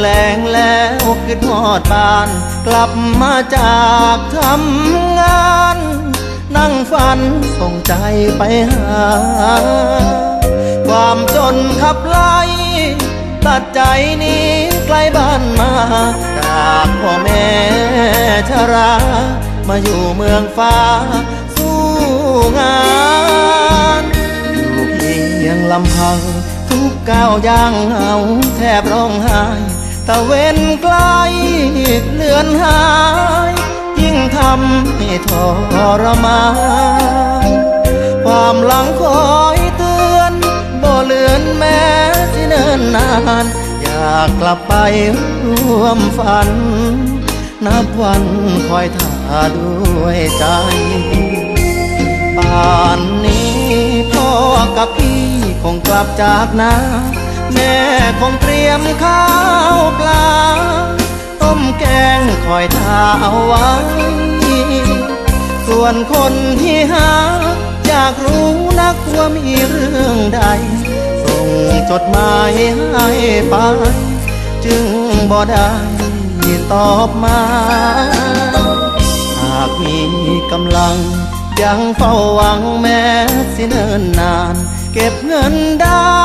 แรงแล้วคิดหอดบ้าน กลับมาจากทำงาน นั่งฝันส่งใจไปหา ความจนขับไล่ตัดใจหนี้ไกลบ้านมา จากพ่อแม่ชรา มาอยู่เมืองฟ้า สู้งานอยู่เพียงลำพังทุกก้าวย่างเหงาแทบร้องไห้ ตะเวนไกลเลือนหาย ยิ่งทำให้ทรมานความหลังคอยเตือนบ่เลือนแม้สิเนินนาน อยากกลับไปร่วมฝัน นับวันคอยท่าด้วยใจป่านนี้พ่อกับพี่คงกลับจากนา แม่คงเตรียมข้าวปลา ต้มแกงคอยท่าเอาไว้ ส่วนคนที่หาอยากรู้นักว่ามีเรื่องใด ส่งจดหมายให้ไป จึงบ่ได้ตอบมา หากมีกำลังยังเฝ้าหวังแม้สิเนิ่นนาน เก็บเงินได้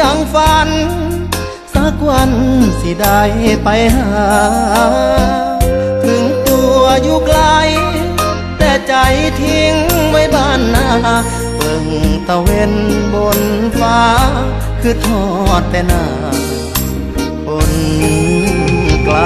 ดังฝัน สักวันสิได้ไปหา ถึงตัวอยู่ไกล แต่ใจทิ้งไว้บ้านนาเบิ่งตะเวนบนฟ้า คือทอดแต่หน้าคนไกล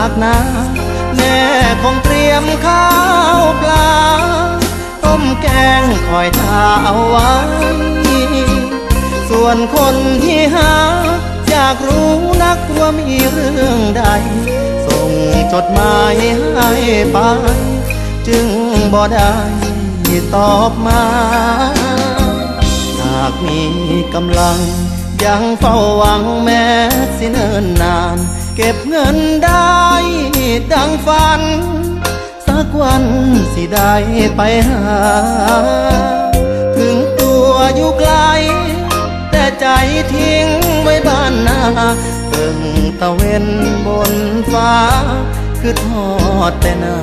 ากนาแม่คงเตรียมข้าวปลา ต้มแกงคอยทาเอาไว้ ส่วนคนที่หา อยากรู้นักว่ามีเรื่องใด ส่งจดหมายให้ไป จึงบ่ได้ตอบมา หากมีกำลังยังเฝ้าหวังแม้สิเนิ่นนาน เก็บเงินได้ดังฝัน สักวันสิได้ไปหา ถึงตัวอยู่ไกล แต่ใจทิ้งไว้บ้านนาเบิ่งตะเวนบนฟ้า คือทอดแต่หน้า